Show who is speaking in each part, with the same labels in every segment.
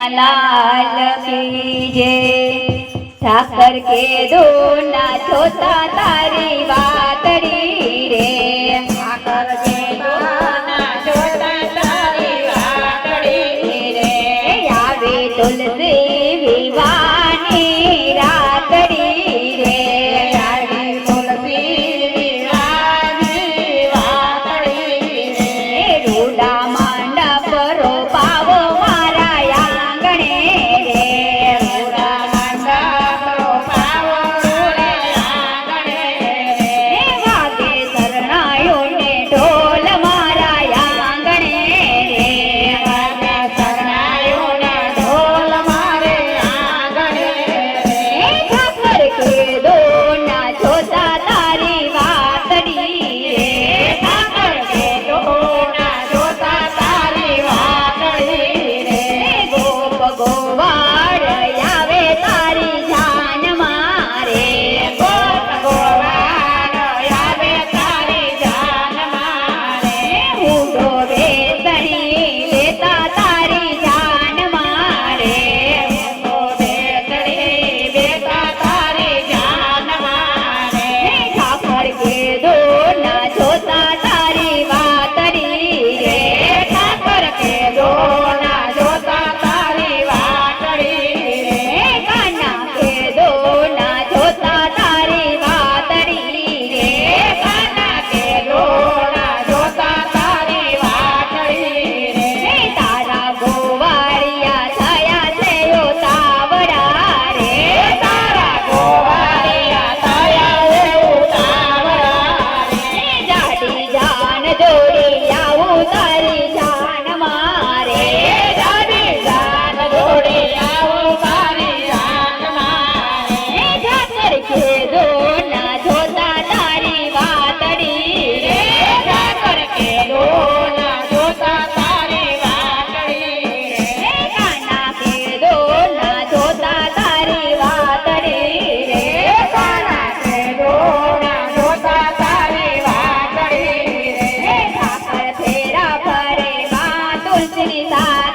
Speaker 1: લાલ કી જે સાકર કે
Speaker 2: દો ના જોતા તારી વાતડી રે. સાકર
Speaker 1: કે દો ના જોતા તારી વાતડી રે.
Speaker 2: આવે તુલસી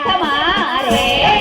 Speaker 1: 干嘛？啊